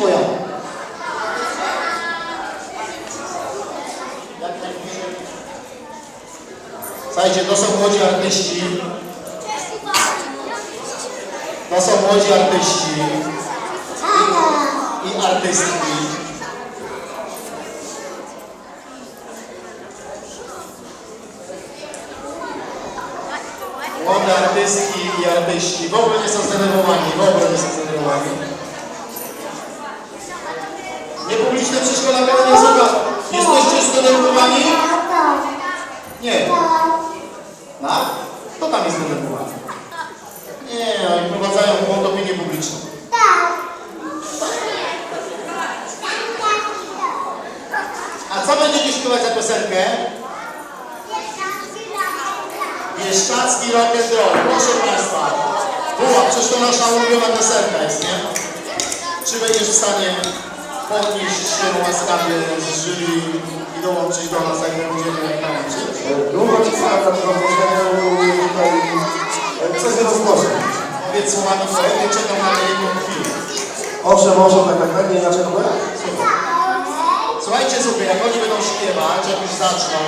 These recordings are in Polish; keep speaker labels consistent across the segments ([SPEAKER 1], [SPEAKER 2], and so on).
[SPEAKER 1] pojadą. Słuchajcie, to są młodzi artyści. To są młodzi artyści i, i artystki. Młode artystki i artyści w ogóle nie są zdenerwowani, w ogóle nie są zdenerwowani. Niepubliczne przedszkola Zuka. Jesteście zdenerwowani? Nie. Tak? Kto tam jest zdenerwowany? Nie, oni prowadzają błąd opinię publiczną. A co będziecie śpiewać za piosenkę? Bieszczacki rock and roll. Proszę Państwa. Była, przecież to nasza ulubiona piosenka jest, nie? Czy będziesz w stanie podnieść się łaskawie z jury i dołączyć do nas, jak będziemy tańczyć?
[SPEAKER 2] Długo ci spada prowadzenia tutaj e, coś rozgłoszę.
[SPEAKER 1] Powiedz słowami poety, czekam na jedną chwilę.
[SPEAKER 2] Owszem, może tak, tak, tak, nie naczekuję?
[SPEAKER 1] Słuchajcie sobie, jak oni będą śpiewać, jak już zaczną,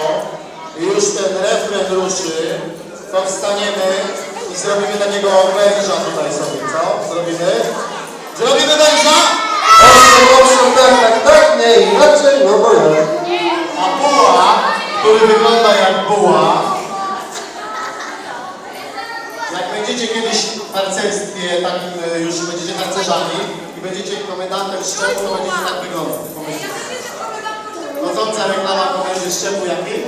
[SPEAKER 1] i już ten refren ruszy, to wstaniemy i zrobimy dla niego węża tutaj sobie, co? Zrobimy który wygląda jak buła, jak będziecie kiedyś w harcerstwie, takim e, już będziecie harcerzami i będziecie komendantem szczepu, to będziecie tak wyglądać. Chodząca reklama komendy szczepu jakiej?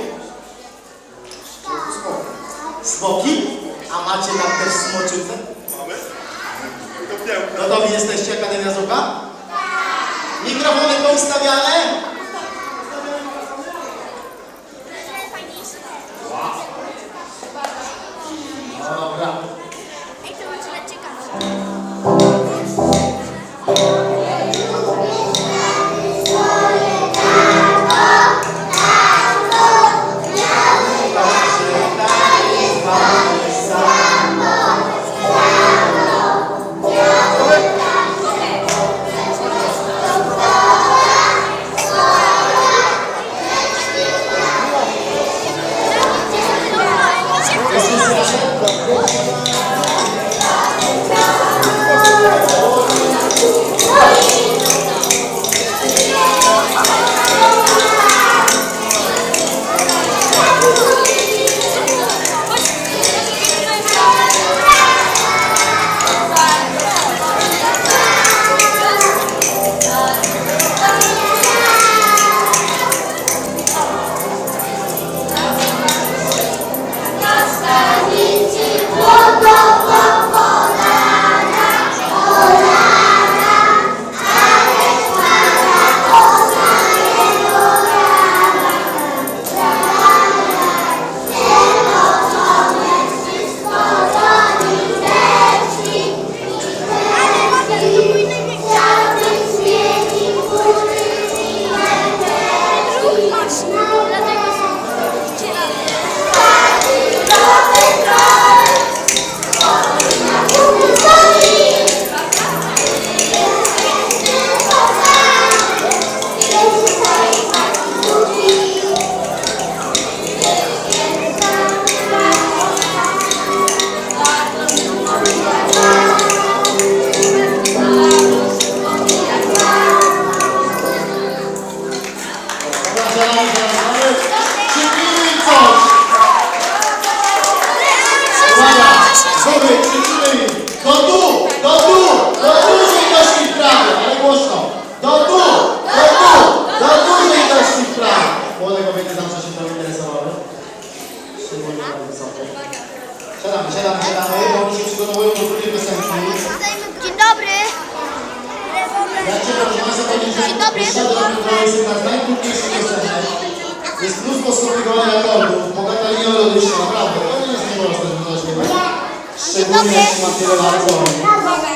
[SPEAKER 1] Smoki? A macie tam też smoczycę?
[SPEAKER 3] Mamy?
[SPEAKER 1] Gotowi jesteście, Akademia Zucha? Mikrofony poustawiane? guardate Uwaga! Zuby, krzyczymy im! Do tu! Do tu! Do dużej dości wprawy! Ale głośno! Do tu! Do tu! Do dużej dości wprawy! Młode kobiety zawsze się to interesowały. Szczególnie tak wysokie. Siadamy, siadamy, siadamy, bo oni się przygotowują do drugiej piosenki.
[SPEAKER 4] Dzień dobry.
[SPEAKER 1] Ja Cię proszę Państwa powiedzieć, że
[SPEAKER 4] Dzień dobry.
[SPEAKER 1] Shadow to jest jedna z najtrudniejszych piosenek. Jest mnóstwo skomplikowanych ます。